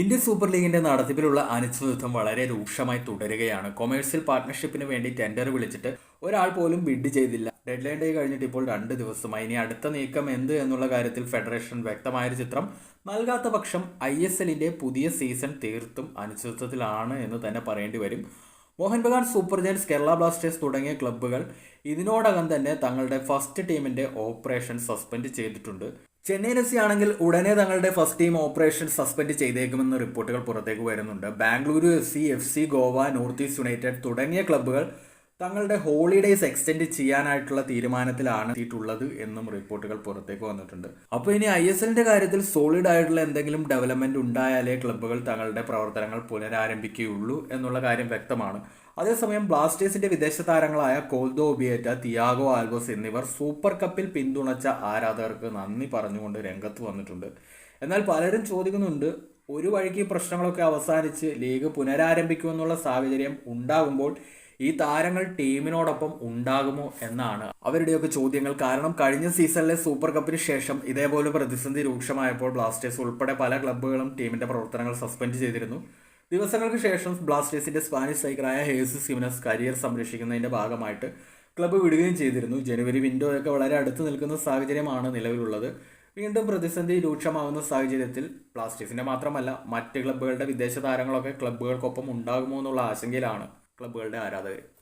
Indian super ലീഗിന്റെ നടത്തിപ്പിലുള്ള അനിശ്ചിതത്വം വളരെ രൂക്ഷമായി തുടരുകയാണ്. കൊമേഴ്സ്യൽ പാർട്ട്ണർഷിപ്പിന് വേണ്ടി ടെൻഡർ വിളിച്ചിട്ട് ഒരാൾ പോലും ബിഡ് ചെയ്തില്ല. ഡെഡ് ലൈൻ ഡേ കഴിഞ്ഞിട്ട് ഇപ്പോൾ രണ്ട് ദിവസമായി. ഇനി അടുത്ത നീക്കം എന്ത് എന്നുള്ള കാര്യത്തിൽ ഫെഡറേഷൻ വ്യക്തമായ ചിത്രം നൽകാത്ത പക്ഷം ഐ എസ് എല്ലിന്റെ പുതിയ സീസൺ തീർത്തും അനിശ്ചിതത്വത്തിലാണ് എന്ന് തന്നെ പറയേണ്ടി വരും. Mohun Bagan super giants Kerala blasters തുടങ്ങിയ ക്ലബ്ബുകൾ ഇതിനോടകം തന്നെ തങ്ങളുടെ ഫസ്റ്റ് ടീമിന്റെ ഓപ്പറേഷൻ സസ്പെൻഡ് ചെയ്തിട്ടുണ്ട്. ചെന്നൈയിൻ എഫ് സി ആണെങ്കിൽ ഉടനെ തങ്ങളുടെ ഫസ്റ്റ് ടീം ഓപ്പറേഷൻ സസ്പെൻഡ് ചെയ്തേക്കുമെന്ന റിപ്പോർട്ടുകൾ പുറത്തേക്ക് വരുന്നുണ്ട്. Bengaluru F C F C Goa north east united തുടങ്ങിയ ക്ലബ്ബുകൾ തങ്ങളുടെ ഹോളിഡേയ്സ് എക്സ്റ്റെൻഡ് ചെയ്യാനായിട്ടുള്ള തീരുമാനത്തിലാണ് എത്തിയിട്ടുള്ളത് എന്നും റിപ്പോർട്ടുകൾ പുറത്തേക്ക് വന്നിട്ടുണ്ട്. അപ്പോൾ ഇനി ഐ എസ് എല്ലിന്റെ കാര്യത്തിൽ സോളിഡ് ആയിട്ടുള്ള എന്തെങ്കിലും ഡെവലപ്മെന്റ് ഉണ്ടായാലേ ക്ലബ്ബുകൾ തങ്ങളുടെ പ്രവർത്തനങ്ങൾ പുനരാരംഭിക്കുകയുള്ളൂ എന്നുള്ള കാര്യം വ്യക്തമാണ്. അതേസമയം ബ്ലാസ്റ്റേഴ്സിന്റെ വിദേശ താരങ്ങളായ കോൽദോ ഒബിയേറ്റ തിയാഗോ ആൽബോസ് എന്നിവർ സൂപ്പർ കപ്പിൽ പിന്തുണച്ച ആരാധകർക്ക് നന്ദി പറഞ്ഞുകൊണ്ട് രംഗത്ത് വന്നിട്ടുണ്ട്. എന്നാൽ പലരും ചോദിക്കുന്നുണ്ട് ഒരു വഴിക്ക് പ്രശ്നങ്ങളൊക്കെ അവസാനിച്ച് ലീഗ് പുനരാരംഭിക്കുമെന്നുള്ള സാഹചര്യം ഉണ്ടാകുമ്പോൾ ഈ താരങ്ങൾ ടീമിനോടൊപ്പം ഉണ്ടാകുമോ എന്നാണ് അവരുടെയൊക്കെ ചോദ്യങ്ങൾ. കാരണം കഴിഞ്ഞ സീസണിലെ സൂപ്പർ കപ്പിന് ശേഷം ഇതേപോലെ പ്രതിസന്ധി രൂക്ഷമായപ്പോൾ ബ്ലാസ്റ്റേഴ്സ് ഉൾപ്പെടെ പല ക്ലബ്ബുകളും ടീമിന്റെ പ്രവർത്തനങ്ങൾ സസ്പെൻഡ് ചെയ്തിരുന്നു. ദിവസങ്ങൾക്ക് ശേഷം ബ്ലാസ്റ്റേഴ്സിന്റെ സ്പാനിഷ് സ്ട്രൈക്കറായ ഹേസു സിമിനസ് കരിയർ സംരക്ഷിക്കുന്നതിന്റെ ഭാഗമായിട്ട് ക്ലബ്ബ് വിടുകയും ചെയ്തിരുന്നു. ജനുവരി വിൻഡോ ഒക്കെ വളരെ അടുത്ത് നിൽക്കുന്ന സാഹചര്യമാണ് നിലവിലുള്ളത്. വീണ്ടും പ്രതിസന്ധി രൂക്ഷമാവുന്ന സാഹചര്യത്തിൽ ബ്ലാസ്റ്റേഴ്സിന്റെ മാത്രമല്ല മറ്റ് ക്ലബ്ബുകളുടെ വിദേശ താരങ്ങളൊക്കെ ക്ലബ്ബുകൾക്കൊപ്പം ഉണ്ടാകുമോ എന്നുള്ള ആശങ്കയിലാണ്. ക്ലബ്ബുകളുടെ ആരാധകർ.